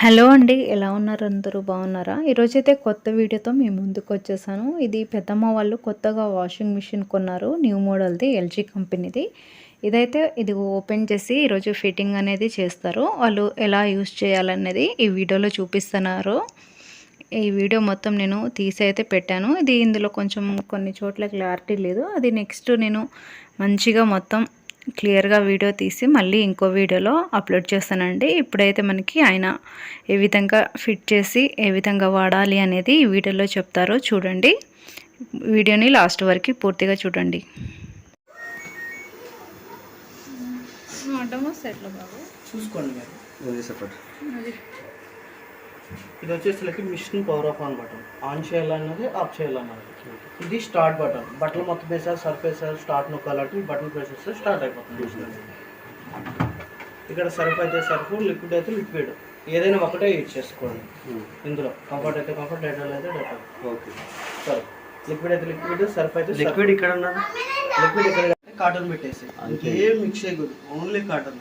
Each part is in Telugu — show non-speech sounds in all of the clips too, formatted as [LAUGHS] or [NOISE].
హలో అండి ఎలా ఉన్నారు? అందరూ బాగున్నారా? ఈరోజైతే కొత్త వీడియోతో మీ ముందుకు వచ్చేసాను. ఇది పెద్దమ్మ వాళ్ళు కొత్తగా వాషింగ్ మిషన్ కొన్నారు న్యూ మోడల్ది ఎల్జీ కంపెనీది. ఇదైతే ఇది ఓపెన్ చేసి ఈరోజు ఫిట్టింగ్ అనేది చేస్తారు. వాళ్ళు ఎలా యూస్ చేయాలనేది ఈ వీడియోలో చూపిస్తున్నారు. ఈ వీడియో మొత్తం నేను తీసి అయితే పెట్టాను. ఇది ఇందులో కొంచెం కొన్ని చోట్ల క్లారిటీ లేదు. అది నెక్స్ట్ నేను మంచిగా మొత్తం క్లియర్గా వీడియో తీసి మళ్ళీ ఇంకో వీడియోలో అప్లోడ్ చేస్తానండి. ఇప్పుడైతే మనకి ఆయన ఏ విధంగా ఫిట్ చేసి ఏ విధంగా వాడాలి అనేది ఈ వీడియోలో చెప్తారో చూడండి. వీడియోని లాస్ట్ వరకు పూర్తిగా చూడండి. చూసుకోండి ఇది వచ్చేసరికి machine power off on button on చేయాలన్నది ఆఫ్ చేయాలన్నది. ఇది స్టార్ట్ బటన్ బట్టలు మొత్తం వేసారు సర్ఫ్ వేసారు స్టార్ట్ నొక్కాలంటే బటన్ ప్రెస్ చేస్తే స్టార్ట్ అయిపోతుంది. ఇక్కడ సర్ఫ్ అయితే సర్ఫ్ లిక్విడ్ అయితే లిక్విడ్ ఏదైనా ఒకటే యూజ్ చేసుకోండి. ఇందులో. కంఫర్ట్ అయితే కంఫర్ట్ డెటాల్ అయితే డెటాల్ ఓకే సరే. లిక్విడ్ అయితే లిక్విడ్ సర్ఫ్ అయితే లిక్విడ్ ఇక్కడ ఉన్నది? లిక్విడ్ ఇక్కడ కాటన్ పెట్టేసి ఇంకేం మిక్స్ చేయకూడదు. ఓన్లీ కాటన్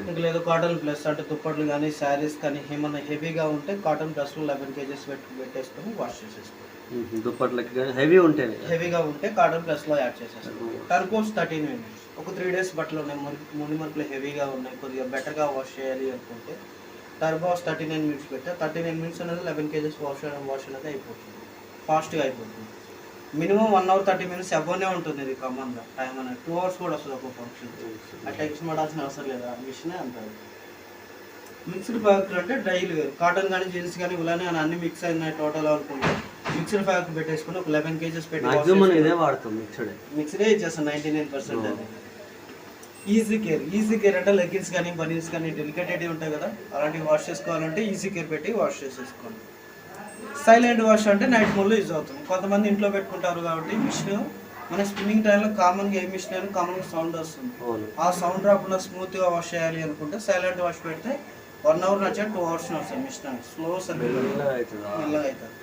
ఇంకా లేదు కాటన్ ప్లస్ అంటే దుప్పట్లు కానీ శారీస్ కానీ ఏమన్నా హెవీగా ఉంటే కాటన్ ప్లస్లో లెవెన్ కేజెస్ పెట్టి పెట్టేసుకొని వాష్ చేసేసుకోండి. దుప్పట్లకి కానీ హెవీ ఉంటాయి హెవీగా ఉంటే కాటన్ ప్లస్లో యాడ్ చేసేసుకోండి. టర్కోస్ థర్టీన్ మినిట్స్. ఒక త్రీ డేస్ బట్టలు ఉన్నాయి. ముడి మరుపులు హెవీగా ఉన్నాయి. కొద్దిగా బెటర్గా వాష్ చేయాలి అనుకుంటే టర్బోస్ థర్టీ నైన్ మినిట్స్ పెడితే థర్టీ నైన్ మినిట్స్ అనేది లెవెన్ కేజెస్ వాష్ వాష్ అనేది అయిపోతుంది. ఫాస్ట్గా అయిపోతుంది. Minimum one hour thirty minutes అవ్వనే ఉంటుంది ఇది కామన్గా. టైం అనేది. టూ అవర్స్ కూడా వస్తుంది ఒక ఫంక్షన్ టెక్స్ట్ పడాల్సిన అవసరం లేదు? ఆ మిషనే అంటారు. మిక్స్డ్ ఫ్యాక్టరీ అంటే డైలీ వేరు కాటన్ కానీ జీన్స్ కానీ ఉలానే కానీ అన్ని మిక్స్ అయినాయి టోటల్ అనుకుంటే. మిక్స్డ్ ఫ్యాక్టరీ పెట్టేసుకుని ఒక లెవెన్ కేజెస్ పెట్టి ఇదే వాడతాం మిక్స్డ్ మిక్స్డే ఇచ్చేస్తాను నైంటీ నైన్ పర్సెంట్ అది ఈజీ కేర్ ఈజీ కేర్ అంటే లెగ్గిన్స్ కానీ బనీన్స్ కానీ డెలికేటెడ్ ఉంటాయి కదా? అలాంటివి వాష్ చేసుకోవాలంటే ఈజీ కేర్ పెట్టి వాష్ చేసేసుకోండి. సైలెంట్ వాష్ అంటే నైట్ మోడ్లో యూజ్ అవుతుంది. కొంతమంది ఇంట్లో పెట్టుకుంటారు కాబట్టి మిషన్ మన స్పిన్నింగ్ టైంలో కామన్గా ఏ మిషన్ అయినా కామన్గా సౌండ్ వస్తుంది. ఆ సౌండ్ రాకుండా స్మూత్గా వాష్ చేయాలి అనుకుంటే సైలెంట్ వాష్ పెడితే వన్ అవర్ నచ్చే టూ అవర్స్ వస్తుంది మిషన్ స్లో సర్వీస్ మెల్లగా అవుతుంది?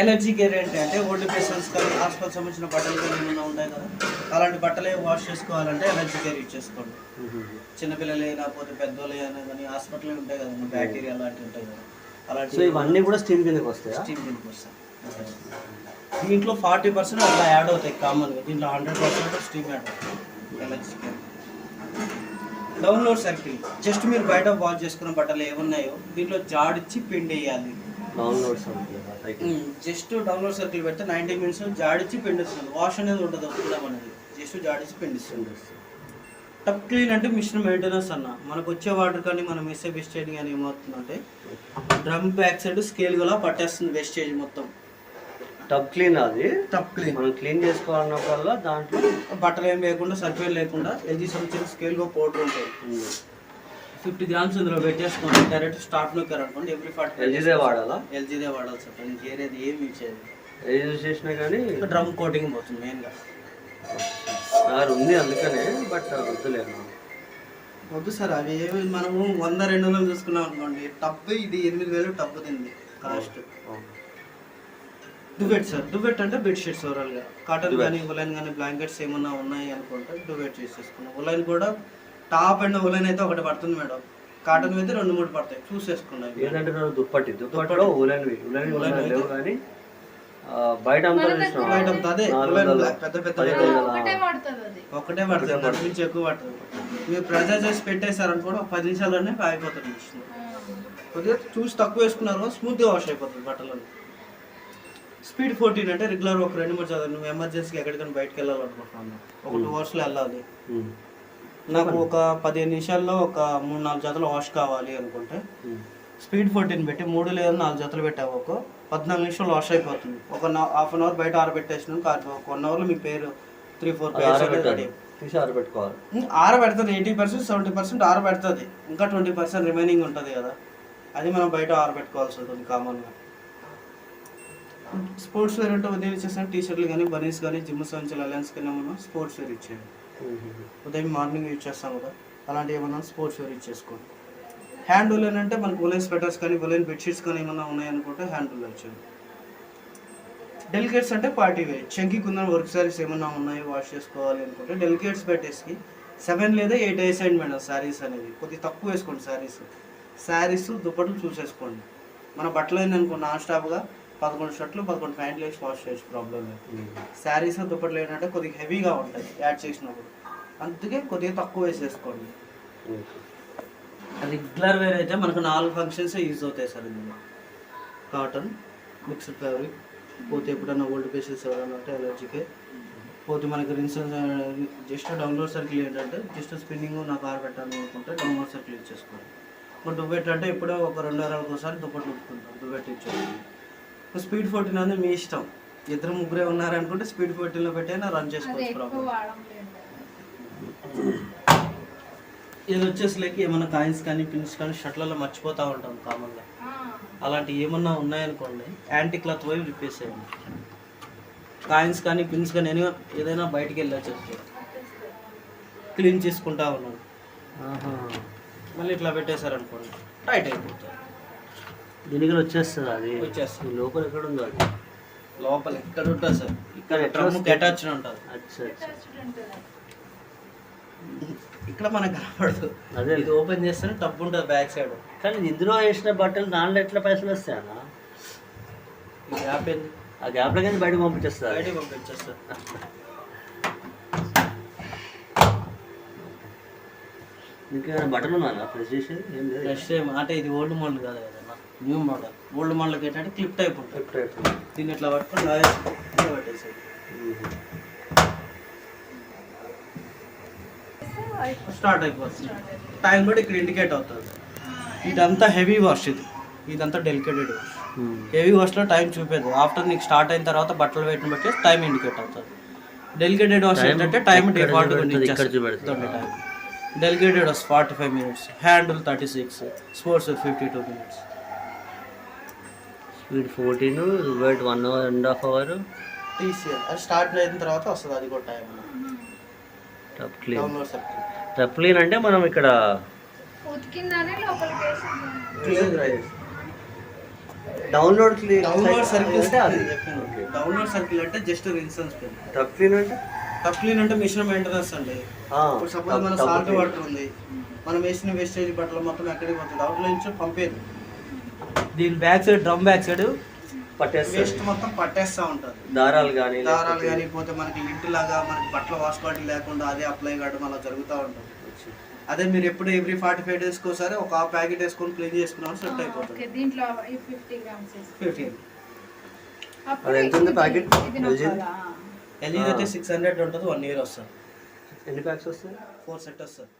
ఎలర్జీ కేర్ ఏంటి అంటే ఓల్డ్ పేషెంట్స్ కానీ హాస్పిటల్ సంబంధించిన బట్టలు కానీ ఏమైనా ఉంటాయి కదా? అలాంటి బట్టలే వాష్ చేసుకోవాలంటే ఎలర్జీ కేర్ యూజ్ చేసుకోండి చిన్నపిల్లలు అయినా పోతే పెద్దోళ్ళు అయినా కానీ హాస్పిటల్ ఉంటాయి కదా బ్యాక్టీరియా అలాంటివి ఉంటాయి కదా. సో ఇవన్నీ కూడా స్టీమ్ కిందకి వస్తాయా? స్టీమ్ కిందకి వస్తాయి. దీంట్లో ఫార్టీ పర్సెంట్ అట్లా యాడ్ అవుతాయి కామన్గా. దీంట్లో హండ్రెడ్ పర్సెంట్ స్టీమ్ యాడ్ అవుతాయి. Care download circle. జస్ట్ మీరు బయట వాష్ చేసుకున్న బట్టలు ఏమున్నాయో దీంట్లో జాడిచ్చి పిండి వేయాలి. జస్ట్ డౌన్లోడ్ సర్కిల్ పెడితే నైంటీ మినిట్స్ జాడిచ్చి పిండిస్తుంది వాష్ అనేది ఉండదు అనేది. జస్ట్ జాడిచ్చి పిండిస్తుంది టప్ క్లీన్ అంటే మిషన్ మెయింటెనెన్స్ అన్న. మనకు వచ్చే వాటర్ కానీ మనం వేసే వేస్టేజ్ కానీ ఏమవుతుందంటే డ్రమ్ బ్యాక్ సైడ్ స్కేల్ కూడా పట్టేస్తుంది వేస్టేజ్ మొత్తం. టబ్ క్లీన్ అది? టప్ క్లీన్. మనం క్లీన్ చేసుకోవాలన్నప్పుడల్లా దాంట్లో బట్టలు ఏం లేకుండా సర్ఫేర్ లేకుండా ఎల్జీ సంబంధించిన స్కేల్గా పౌడర్ ఉంటుంది ఫిఫ్టీ గ్రామ్స్ ఇందులో పెట్టేసుకోండి. డైరెక్ట్ స్టార్ట్ నొక్కారు అనుకోండి ఎవ్రీ ఫార్టీ ఎల్జీదే వాడాలా? ఎల్జీదే వాడాలి సార్. ఇంక ఏరేది ఏం యూజ్ చేయాలి ఏది చేసినా కానీ డ్రమ్ కోటింగ్ పోతుంది మెయిన్గా సార్ ఉంది అందుకనే బట్ వద్దులేదు వద్దు సార్ అవి ఏమి మనము వంద రెండు వందలు చూసుకున్నాం అనుకోండి టబ్ ఇది ఎనిమిది వేలు టబ్ తింది కాస్ట్. డువెట్ సార్ డువెట్ అంటే బెడ్షీట్స్ ఓవరాల్గా కాటన్ కానీ ఉలైన్ కానీ బ్లాంకెట్స్ ఏమన్నా ఉన్నాయి అనుకుంటే డువెట్ చేసేసుకున్నాం ఉలైన్ కూడా టాప్ అండ్ ఉలైన్ అయితే ఒకటి పడుతుంది మేడం. కాటన్ అయితే రెండు మూడు పడతాయి. చూసేసుకున్నాం. ఏంటంటే దుప్పటి. దుప్పటిలో ఉలన్వి. ఉలన్వి ఉలన్ లేవు కానీ బయట? బయట అదే. పెద్ద పెద్ద. ఒకటే పడుతుంది దాని నుంచి ఎక్కువ పడుతుంది. మీరు ప్రెజర్ చేసి పెట్టేశారనుకోండి ఒక పది నిమిషాల్లోనే ఆగిపోతుంది మిషన్ కొద్దిగా చూసి తక్కువ వేసుకున్నారు స్మూత్గా వాష్ అయిపోతుంది బట్టలు స్పీడ్ ఫోర్టీన్ అంటే రెగ్యులర్ ఒక రెండు మూడు చదువు నువ్వు ఎమర్జెన్సీకి ఎక్కడికైనా బయటకు వెళ్ళాలనుకుంటున్నాను ఒక టూ అవర్స్లో వెళ్ళాలి. నాకు ఒక పదిహేను నిమిషాల్లో ఒక మూడు నాలుగు జతలు వాష్ కావాలి అనుకుంటే. స్పీడ్ ఫోర్టీన్ పెట్టి మూడు లేదా నాలుగు జతలు పెట్టావు ఒక పద్నాలుగు నిమిషాలు వాష్ అయిపోతుంది. ఒక హాఫ్ అన్ అవర్ బయట ఆరబెట్టేసిన ఒక వన్ అవర్లో మీ పేరు త్రీ ఫోర్ ఆరబెట్టాలి. తీసి ఆరబెట్టుకోవాలి. ఆరబెడుతుంది ఎయిటీ పర్సెంట్ సెవెంటీ పర్సెంట్ ఆరబెడుతుంది. ఇంకా ట్వంటీ పర్సెంట్ రిమైనింగ్ ఉంటుంది కదా. అది మనం బయట ఆరబెట్టుకోవాల్సి ఉంటుంది కామన్గా స్పోర్ట్స్ వేర్ అంటే ఉదయం ఇచ్చేసిన టీ షర్ట్లు కానీ బనీస్ కానీ జిమ్ సంచులు అలయన్స్ కానీ మనం స్పోర్ట్స్ వేర్ ఇచ్చేయండి. ఉదయం మార్నింగ్ యూజ్ చేస్తాం కదా అలాంటివి ఏమన్నా స్పోర్ట్స్ వేర్ ఇచ్చేసుకోండి. హ్యాండ్ ఉలెన్ అంటే మనకు ఉలెన్ స్వెటర్స్ కానీ ఉలెన్ బెడ్షీట్స్ కానీ ఏమైనా ఉన్నాయనుకుంటే హ్యాండ్ ఉలెన్ వచ్చింది. డెలికేట్స్ అంటే పార్టీ వేర్. చెంకి కుందన వర్క్ సారీస్ ఏమైనా ఉన్నాయి వాష్ చేసుకోవాలి అనుకుంటే డెలికేట్స్ పెట్టేసి సెవెన్ లేదా ఎయిట్ వేసేయండి మేడం శారీస్ అనేది. కొద్దిగా తక్కువ వేసుకోండి శారీస్ శారీస్ దుప్పట్లు చూసేసుకోండి. మన బట్టలు ఏందనుకో నాన్ స్టాప్గా పదకొండు షర్ట్లు పదకొండు ప్యాంట్లు వేసి వాష్ చేసి ప్రాబ్లం లేదు. శారీస్ దుప్పట్లు ఏంటంటే కొద్దిగా హెవీగా ఉంటాయి యాడ్ చేసినప్పుడు. అందుకే కొద్దిగా తక్కువ వేసేసుకోండి. రెగ్యులర్ వేర్ అయితే మనకు నాలుగు ఫంక్షన్స్ యూజ్ అవుతాయి సార్ ఇందులో. కాటన్ మిక్స్డ్ ఫ్యాబ్రిక్ పోతే ఎప్పుడన్నా ఓల్డ్ పీసెస్ ఎవరైనా ఉంటే ఎలర్జీకి పోతే మనకి రిన్సెన్స్ జస్ట్ డౌన్లోడ్ సర్కిల్ ఏంటంటే జస్ట్ స్పిన్నింగ్ నాకు ఆరబెట్టాను అనుకుంటే డౌన్లోడ్ సర్కిల్ ఇచ్చేసుకోవాలి ఇప్పుడు దుబ్బెట్ అంటే ఇప్పుడే ఒక రెండు వారాలకు ఒకసారి దుప్పట్లు ఉట్టుకుంటాం దుబ్బెట్ ఇచ్చేసుకోవాలి స్పీడ్ ఫోర్టీన్ అనేది మీ ఇష్టం. ఇద్దరు ముగ్గురే ఉన్నారనుకుంటే స్పీడ్ ఫోర్టీన్లో పెట్టైనా రన్ చేసుకోవచ్చు ప్రాబ్లం ఇది వచ్చేసి లైక్ ఏమైనా కాయిన్స్ కానీ పిన్స్ కానీ షర్ట్లలో మర్చిపోతూ ఉంటాం కామన్గా. అలాంటి ఏమన్నా ఉన్నాయనుకోండి యాంటీ క్లాత్ వైపు రిపేర్ చేయండి కాయిన్స్ కానీ పిన్స్ కానీ ఏమైనా ఏదైనా బయటికి వెళ్ళచ్చు క్లీన్ చేసుకుంటా ఉన్నాను మళ్ళీ ఇట్లా పెట్టేశారనుకోండి టైట్ అయిపోతుంది దీనికి వచ్చేస్తుంది అది? వచ్చేస్తుంది. లోపల ఎక్కడ ఉందో అది? లోపల ఎక్కడ ఉంటుంది సార్. ఇక్కడ ఎట్లా డ్రమ్కి అటాచ్ ఉంటుంది. అచ్చా అచ్చా. [LAUGHS] ఇక్కడ మనకు కనపడదు. అదే ఇది ఓపెన్ చేస్తేనే టబ్ ఉంటుంది బ్యాక్ సైడ్. కానీ ఇందులో వేసిన బట్టలు దాంట్లో ఎట్లా పైసలు వస్తాయన్నా ఈ యాప్ ఏంది? ఆ గ్యాప్లో కానీ బయటకు పంపించేస్తారు. బయటికి పంపించేస్తారు. ఇంకేమైనా బట్టలు ఉన్నాయా? ప్రెస్ చేసేది? ఏం లేదు. ఫ్రెష్ ఏం అంటే ఇది ఓల్డ్ మోడల్ కాదు కదన్నా న్యూ మోడల్ ఓల్డ్ మోడల్కి ఏంటంటే క్లిప్ టైప్ ఉంటుంది. ఎప్పుడు ఎప్పుడు దీన్ని ఇట్లా పట్టుకొని లాగేసి పెట్టేసేది. స్టార్ట్ అయిపోతుంది. టైం కూడా ఇక్కడ ఇండికేట్ అవుతుంది. ఇదంతా హెవీ వాష్ ఇది. ఇదంతా డెలికేటెడ్ వాష్ హెవీ వాష్లో టైం చూపేది. ఆఫ్టర్ నీకు స్టార్ట్ అయిన తర్వాత బట్టలు పెట్టిన బట్టి టైం ఇండికేట్ అవుతుంది. డెలికేటెడ్ వాష్ ఏంటంటే time default delicated wash forty five minutes. Handle thirty six. Sports fifty two minutes. Speed fourteen weight one hour and half hour TCL అది స్టార్ట్ అయిన తర్వాత వస్తుంది. అది కూడా time. Download circle. Tub clean అంటే మనం ఇక్కడ డౌన్లోడ్ డౌన్లోడ్ సర్కిల్ అంటే అది. డౌన్లోడ్ సర్కిల్ అంటే జస్ట్ రిన్సెన్స్ పెన్ అంటే? టప్ క్లీన్ అంటే మిషన్ మెయింటెనెన్స్ అండి. సపోజ్ మన సాల్ట్. వాటర్ ఉంది. మనం వేసిన వేస్టేజ్ బట్టలు మొత్తం ఎక్కడికి పోతుంది అవుట్లో నుంచి పంపేది. దీని back side drum back side పట్టేస్తుంది వేస్ట్ మొత్తం పట్టేస్తూ ఉంటుంది. దారాలు కానీ దారాలు కానీ పోతే మనకి లింట్ లాగా మనకి బట్టల వాష్ క్వాలిటీ లేకుండా అదే అప్లై కావడం అలా జరుగుతూ ఉంటుంది. అదే మీరు ఎప్పుడు ఎవ్రీ ఫార్టీ ఫైవ్ డేస్కి ఒకసారి ఒక ప్యాకెట్ వేసుకొని క్లీన్ చేసుకున్నాం సెట్ అయిపోతుంది. దీంట్లో ఫిఫ్టీ గ్రామ్స్ ఫిఫ్టీన్ అది ఎంత ఉంది ప్యాకెట్ ఎల్జీ ఎల్ఈడి అయితే సిక్స్ హండ్రెడ్ ఉంటుంది వన్ ఇయర్ వస్తుంది. ఎన్ని ప్యాక్స్ వస్తాయి? ఫోర్ సెట్ వస్తుంది.